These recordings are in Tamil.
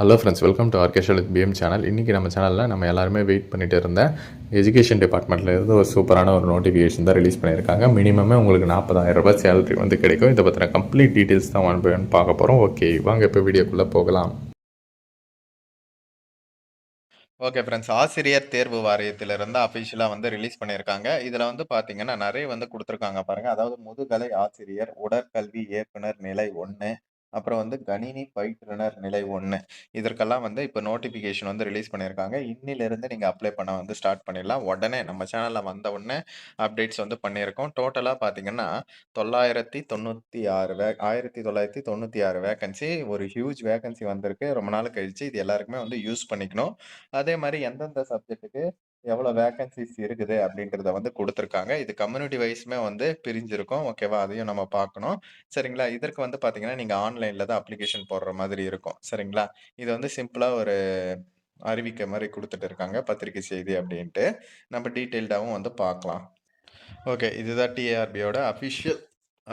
ஹலோ ஃப்ரெண்ட்ஸ் வெல்கம் டு ஆர்கேஷல் பிஎம் சேனல் இன்றைக்கி நம்ம சேனலில் நம்ம எல்லாருமே வெயிட் பண்ணிட்டு இருந்த எஜுகேஷன் டிபார்ட்மெண்ட்டில் இருந்து ஒரு சூப்பரான ஒரு நோட்டிஃபிகேஷன் தான் ரிலீஸ் பண்ணியிருக்காங்க. மினிமமே உங்களுக்கு நாற்பதாயிரம் ரூபாய் சேலரி வந்து கிடைக்கும். இதை பற்றின கம்ப்ளீட் டீட்டெயில்ஸ் தான் ஒன் பை ஒன் பார்க்க போகிறோம் ஓகே வாங்க இப்போ வீடியோக்குள்ளே போகலாம். ஓகே ஃப்ரெண்ட்ஸ் ஆசிரியர் தேர்வு வாரியத்திலிருந்து அஃபிஷியலாக வந்து ரிலீஸ் பண்ணியிருக்காங்க. இதில் வந்து பார்த்தீங்கன்னா நிறைய வந்து கொடுத்துருக்காங்க பாருங்கள் அதாவது முதுகலை ஆசிரியர் உடற்கல்வி இயக்குனர் நிலை ஒன்று அப்புறம் வந்து கணினி பயிற்றுனர் நிலை ஒன்று இதற்கெல்லாம் வந்து இப்போ நோட்டிஃபிகேஷன் வந்து ரிலீஸ் பண்ணியிருக்காங்க. இன்னிலிருந்து நீங்கள் அப்ளை பண்ண வந்து ஸ்டார்ட் பண்ணிடலாம். உடனே நம்ம சேனலில் வந்த உடனே அப்டேட்ஸ் வந்து பண்ணியிருக்கோம். டோட்டலாக பார்த்தீங்கன்னா தொள்ளாயிரத்தி தொண்ணூற்றி ஆறு வே ஆயிரத்தி தொள்ளாயிரத்தி தொண்ணூற்றி ஆறு வேகன்சி ஒரு ஹியூஜ் வேகன்சி வந்திருக்கு. ரொம்ப நாள் கழிச்சு இது எல்லாருக்குமே வந்து யூஸ் பண்ணிக்கணும். அதே மாதிரி எந்தெந்த சப்ஜெக்ட்டுக்கு எவ்வளோ வேகன்சிஸ் இருக்குது அப்படின்றத வந்து கொடுத்துருக்காங்க. இது கம்யூனிட்டி வைஸுமே வந்து பிரிஞ்சிருக்கும். ஓகேவா அதையும் நம்ம பார்க்கணும். சரிங்களா? இதற்கு வந்து பார்த்தீங்கன்னா நீங்கள் ஆன்லைனில் தான் அப்ளிகேஷன் போடுற மாதிரி இருக்கும். சரிங்களா? இது வந்து சிம்பிளாக ஒரு அறிவிக்கை மாதிரி கொடுத்துட்டு இருக்காங்க பத்திரிக்கை செய்தி அப்படின்ட்டு. நம்ம டீட்டெயில்டாகவும் வந்து பார்க்கலாம். ஓகே இதுதான் டிஆர்பியோட அஃபிஷியல்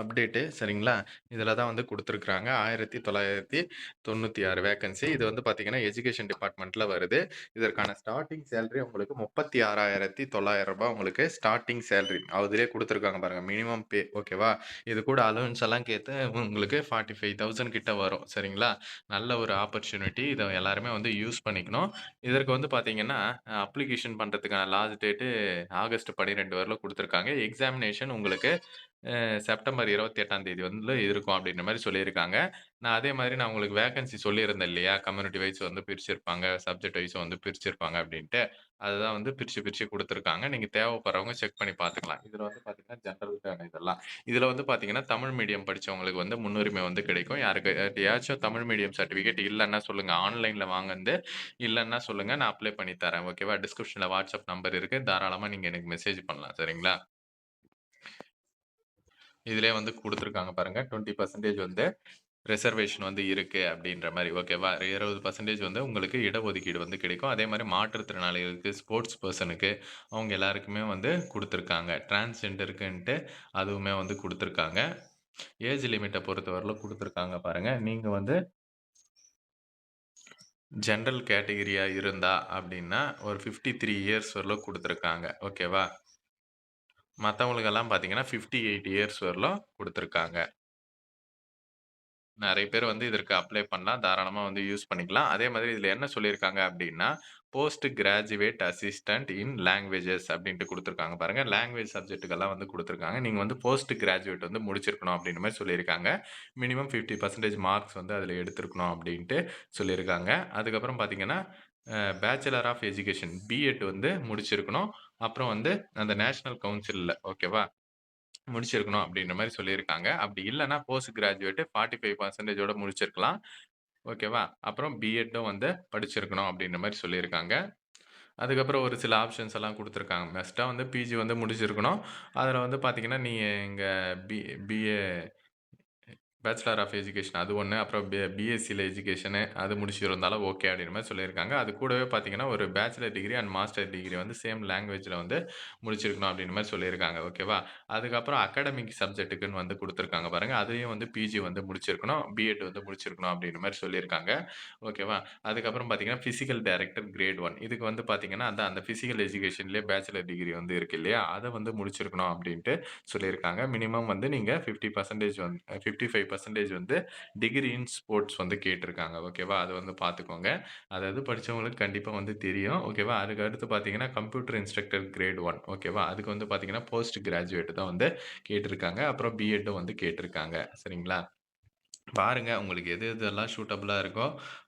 அப்டேட்டு சரிங்களா? இதில் தான் வந்து கொடுத்துருக்குறாங்க. ஆயிரத்தி தொள்ளாயிரத்தி தொண்ணூற்றி ஆறு வேகன்சி. இது வந்து பார்த்தீங்கன்னா எஜுகேஷன் டிபார்ட்மெண்ட்டில் வருது. இதற்கான ஸ்டார்டிங் சேலரி உங்களுக்கு முப்பத்தி ஆறாயிரத்தி தொள்ளாயிரம் ரூபாய் உங்களுக்கு ஸ்டார்டிங் சேலரி. அதுலேயே கொடுத்துருக்காங்க பாருங்கள் மினிமம் பே ஓகேவா? இது கூட அலவன்ஸ் எல்லாம் கேட்டு உங்களுக்கு ஃபார்ட்டி ஃபைவ் தௌசண்ட் கிட்ட வரும். சரிங்களா? நல்ல ஒரு ஆப்பர்ச்சுனிட்டி இதை எல்லாருமே வந்து யூஸ் பண்ணிக்கணும். இதற்கு வந்து பார்த்தீங்கன்னா அப்ளிகேஷன் பண்ணுறதுக்கான லாஸ்ட் டேட்டு ஆகஸ்ட் பன்னிரெண்டு வரல கொடுத்துருக்காங்க. எக்ஸாமினேஷன் உங்களுக்கு செப்டம்பர் செப்டம்பர் இருபத்தி எட்டாம் தேதி வந்து இருக்கும் அப்படின்ற மாதிரி சொல்லியிருக்காங்க. நான் அதே மாதிரி நான் உங்களுக்கு வேகன்சி சொல்லியிருந்தேன் இல்லையா? கம்யூனிட்டி வைஸ் வந்து பிரிச்சிருப்பாங்க சப்ஜெக்ட் வைஸ் வந்து பிரிச்சிருப்பாங்க அப்படின்ட்டு. அதுதான் வந்து பிரித்து பிரித்து கொடுத்துருக்காங்க. நீங்கள் தேவைப்படுறவங்க செக் பண்ணி பார்த்துக்கலாம் இதில் வந்து பார்த்தீங்கன்னா ஜென்ரலுக்கான இதெல்லாம். இதில் வந்து பார்த்தீங்கன்னா தமிழ் மீடியம் படிச்சவங்களுக்கு வந்து முன்னுரிமை வந்து கிடைக்கும். யாருக்கு யாராச்சும் தமிழ் மீடியம் சர்டிஃபிகேட் இல்லைன்னா சொல்லுங்கள் ஆன்லைனில் வாங்குந்து இல்லைன்னா சொல்லுங்கள் நான் அப்ளை பண்ணி தரேன். ஓகேவா டிஸ்கிரிப்ஷன்ல வாட்ஸ்அப் நம்பர் இருக்குது தாராளமாக நீங்கள் எனக்கு மெசேஜ் பண்ணலாம். சரிங்களா? இதிலே வந்து கொடுத்துருக்காங்க பாருங்க. டுவெண்ட்டி பர்சன்டேஜ் வந்து ரிசர்வேஷன் வந்து இருக்குது அப்படின்ற மாதிரி. ஓகேவா இருபது பர்சன்டேஜ் வந்து உங்களுக்கு இடஒதுக்கீடு வந்து கிடைக்கும். அதே மாதிரி மாற்றுத்திறனாளிகளுக்கு ஸ்போர்ட்ஸ் பர்சனுக்கு அவங்க எல்லாருக்குமே வந்து கொடுத்துருக்காங்க. டிரான்ஸ்ஜெண்டருக்குன்ட்டு அதுவுமே வந்து கொடுத்துருக்காங்க. ஏஜ் லிமிட்டை பொறுத்தவரையில் கொடுத்துருக்காங்க பாருங்கள் நீங்கள் வந்து ஜென்ரல் கேட்டகிரியாக இருந்தா அப்படின்னா ஒரு ஃபிஃப்டி த்ரீ இயர்ஸ் வரலும் கொடுத்துருக்காங்க ஓகேவா மற்றவங்களுக்கெல்லாம் பார்த்தீங்கன்னா ஃபிஃப்டி எயிட் இயர்ஸ் வரலும் கொடுத்துருக்காங்க. நிறைய பேர் வந்து இதற்கு அப்ளை பண்ணலாம். தாராளமாக வந்து யூஸ் பண்ணிக்கலாம். அதே மாதிரி இதில் என்ன சொல்லியிருக்காங்க அப்படின்னா post graduate assistant in languages அப்படின்ட்டு கொடுத்துருக்காங்க பாருங்க. லாங்குவேஜ் சப்ஜெக்ட்டுக்கெல்லாம் வந்து கொடுத்துருக்காங்க. நீங்கள் வந்து போஸ்ட் கிராஜுவேட் வந்து முடிச்சிருக்கணும் அப்படின்ற மாதிரி சொல்லியிருக்காங்க மினிமம் ஃபிஃப்டி பர்சன்டேஜ் மார்க்ஸ் வந்து அதில் எடுத்திருக்கணும் அப்படின்ட்டு சொல்லியிருக்காங்க அதுக்கப்புறம் பார்த்தீங்கன்னா பேச்சுலர் ஆஃப் எஜுகேஷன் பிஎட் வந்து முடிச்சிருக்கணும். அப்புறம் வந்து அந்த நேஷனல் கவுன்சிலில் ஓகேவா? முடிச்சிருக்கணும் அப்படின்ற மாதிரி சொல்லியிருக்காங்க. அப்படி இல்லைன்னா போஸ்ட் கிராஜுவேட் ஃபார்ட்டி ஃபைவ் பர்சன்டேஜோட முடிச்சிருக்கலாம். ஓகேவா? அப்புறம் பிஎட்டும் வந்து படிச்சிருக்கணும் அப்படின்ற மாதிரி சொல்லியிருக்காங்க. அதுக்கப்புறம் ஒரு சில ஆப்ஷன்ஸ் எல்லாம் கொடுத்துருக்காங்க. பெஸ்ட்டாக வந்து பிஜி வந்து முடிச்சிருக்கணும். அதில் வந்து பார்த்தீங்கன்னா நீங்கள் இங்கே B BA bachelor of education அது ஒன்று அப்புறம் பி பிஎஸ்சியில் எஜுகேஷனு அது முடிச்சிருந்தாலும் ஓகே அப்படின்ற மாதிரி சொல்லியிருக்காங்க. அது கூடவே பார்த்தீங்கன்னா ஒரு bachelor degree and master degree வந்து சேம் லாங்குவேஜில் வந்து முடிச்சிருக்கணும் அப்படின்ற மாதிரி சொல்லியிருக்காங்க. ஓகேவா அதுக்கப்புறம் அகாடமிக் சப்ஜெக்ட்டுக்குன்னு வந்து கொடுத்துருக்காங்க பாருங்கள் அதையும் வந்து பிஜி வந்து முடிச்சிருக்கணும். பிஎட் வந்து முடிச்சிருக்கணும் அப்படின்ற மாதிரி சொல்லியிருக்காங்க. ஓகேவா அதுக்கப்புறம் பார்த்தீங்கன்னா ஃபிசிக்கல் டைரக்டர் கிரேட் ஒன் இதுக்கு வந்து பார்த்தீங்கன்னா அந்த அந்த ஃபிசிக்கல் எஜுகேஷன்லேயே பேச்சுலர் டிகிரி வந்து இருக்கு இல்லையா? அதை வந்து முடிச்சிருக்கணும் அப்படின்ட்டு சொல்லியிருக்காங்க. மினிமம் வந்து நீங்கள் ஃபிஃப்டி பர்சன்டேஜ் வந்து ஃபிஃப்டி ஃபைவ் பர்சன்டேஜ் வந்து டிகிரி இன் ஸ்போர்ட்ஸ் வந்து கேட்டிருக்காங்க. ஓகேவா அது வந்து பார்த்துக்கோங்க. அதாவது படித்தவங்களுக்கு கண்டிப்பாக வந்து தெரியும். ஓகேவா அதுக்கு அடுத்து பார்த்தீங்கன்னா கம்ப்யூட்டர் இன்ஸ்ட்ரக்டர் கிரேட் ஒன் ஓகேவா அதுக்கு வந்து பார்த்தீங்கன்னா போஸ்ட் கிராஜுவேட் தான் வந்து கேட்டிருக்காங்க. அப்புறம் பிஎட்டும் வந்து கேட்டிருக்காங்க. சரிங்களா? பாருங்க உங்களுக்கு எது எதெல்லாம் சூட்டபுளாக இருக்கோ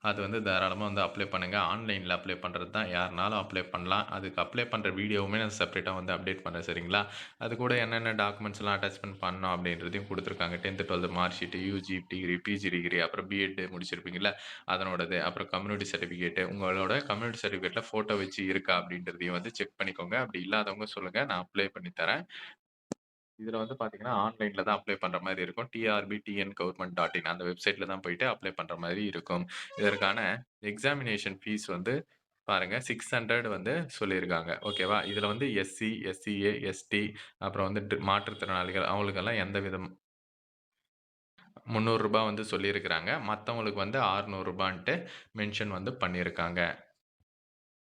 அது வந்து தாராளமாக வந்து அப்ளை பண்ணுங்கள் ஆன்லைனில் அப்ளை பண்ணுறது தான். யாருனாலும் அப்ளை பண்ணலாம். அதுக்கு அப்ளை பண்ணுற வீடியோவுமே நான் செப்பரேட்டாக வந்து அப்டேட் பண்ணுறேன் சரிங்களா? அது கூட என்னென்ன டாக்குமெண்ட்ஸ்லாம் அட்டாச்மெண்ட் பண்ணோம் அப்படின்றதையும் கொடுத்துருக்காங்க. Tenth twelfth mark sheet UG degree PG degree அப்புறம் பிஎட் முடிச்சிருப்பீங்களா அதனோடது அப்புறம் கம்யூனிட்டி சர்டிஃபிகேட்டு உங்களோட கம்யூனிட்டி சர்டிஃபிகேட்டில் ஃபோட்டோ வச்சு இருக்கா அப்படின்றதையும் வந்து செக் பண்ணிக்கோங்க. அப்படி இல்லாதவங்க சொல்லுங்கள் நான் அப்ளை பண்ணி தரேன். இதில் வந்து பார்த்தீங்கன்னா ஆன்லைனில் தான் அப்ளை பண்ணுற மாதிரி இருக்கும். TRB TN government dot in அந்த வெப்சைட்டில் தான் போயிட்டு அப்ளை பண்ணுற மாதிரி இருக்கும். இதற்கான எக்ஸாமினேஷன் ஃபீஸ் வந்து பாருங்க சிக்ஸ் ஹண்ட்ரட் வந்து சொல்லியிருக்காங்க. ஓகேவா இதில் வந்து எஸ்சி எஸ்சிஏ எஸ்டி அப்புறம் வந்து மாற்றுத்திறனாளிகள் அவங்களுக்கெல்லாம் எந்த விதம் முந்நூறுரூபா வந்து சொல்லியிருக்கிறாங்க. மற்றவங்களுக்கு வந்து அறுநூறுபான்ட்டு மென்ஷன் வந்து பண்ணியிருக்காங்க.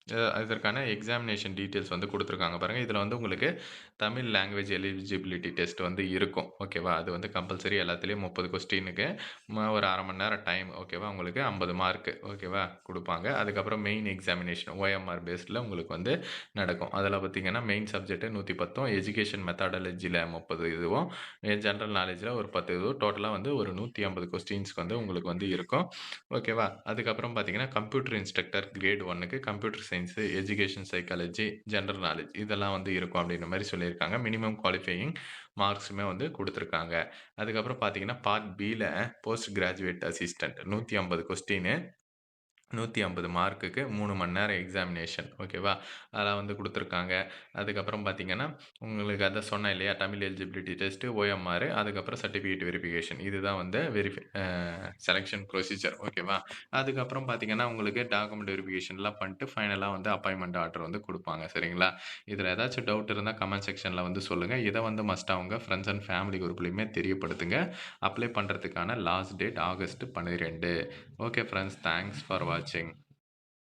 அஹ் இதற்கான எக்ஸாமினேஷன் டீட்டெயில்ஸ் வந்து கொடுத்துருக்காங்க பாருங்கள் இதில் வந்து உங்களுக்கு தமிழ் லாங்குவேஜ் எலிஜிபிலிட்டி டெஸ்ட் வந்து இருக்கும். ஓகேவா அது வந்து கம்பல்சரி எல்லாத்துலேயும் முப்பது கொஸ்டினுக்கு ஒரு அரை மணி நேரம் டைம் ஓகேவா உங்களுக்கு ஐம்பது மார்க்கு ஓகேவா கொடுப்பாங்க. அதுக்கப்புறம் மெயின் எக்ஸாமினேஷன் ஓஎம்ஆர் பேஸில் உங்களுக்கு வந்து நடக்கும். அதில் பார்த்தீங்கன்னா மெயின் சப்ஜெக்ட்டு நூற்றி பத்தும் எஜுகேஷன் மெத்தாடாலஜியில் முப்பது இதுவும் ஜென்ரல் நாலேஜில் ஒரு பத்து இதுவும் டோட்டலாக வந்து ஒரு நூற்றி ஐம்பது கொஸ்டின்ஸ்க்கு வந்து உங்களுக்கு வந்து இருக்கும். ஓகேவா அதுக்கப்புறம் பார்த்தீங்கன்னா கம்ப்யூட்டர் இன்ஸ்ட்ரக்டர் கிரேட் ஒன்னுக்கு computer science education psychology general knowledge இதெல்லாம் வந்து இருக்கும் அப்படின்ற மாதிரி சொல்லியிருக்காங்க. மினிமம் குவாலிஃபையிங் மார்க்ஸுமே வந்து கொடுத்துருக்காங்க. அதுக்கப்புறம் பார்த்தீங்கன்னா பார்ட் பியில் போஸ்ட் கிராஜுவேட் அசிஸ்டன்ட் நூற்றி ஐம்பது கொஸ்டின் நூற்றி ஐம்பது மார்க்குக்கு மூணு மணி நேரம் எக்ஸாமினேஷன் ஓகேவா அதெல்லாம் வந்து கொடுத்துருக்காங்க. அதுக்கப்புறம் பார்த்தீங்கன்னா உங்களுக்கு அதை சொன்னேன் இல்லையா? தமிழ் எலிஜிபிலிட்டி டெஸ்ட்டு ஓஎம்ஆர் அதுக்கப்புறம் சர்டிஃபிகேட் வெரிஃபிகேஷன் இதுதான் வந்து வெரிஃபி செலெக்ஷன் ப்ரொசீஜர் ஓகேவா அதுக்கப்புறம் பார்த்தீங்கன்னா உங்களுக்கு டாக்குமெண்ட் வெரிஃபிகேஷன்லாம் பண்ணிட்டு ஃபைனலாக வந்து அப்பாயின்மெண்ட் ஆர்டர் வந்து கொடுப்பாங்க. சரிங்களா? இதில் ஏதாச்சும் டவுட் இருந்தால் கமெண்ட் செக்ஷனில் வந்து சொல்லுங்கள் இதை வந்து மஸ்ட் அவங்க ஃப்ரெண்ட்ஸ் அண்ட் ஃபேமிலி குரூப்லேயுமே தெரியப்படுத்துங்க. அப்ளை பண்ணுறதுக்கான லாஸ்ட் டேட் ஆகஸ்ட் பன்னிரெண்டு. Okay friends thanks for watching.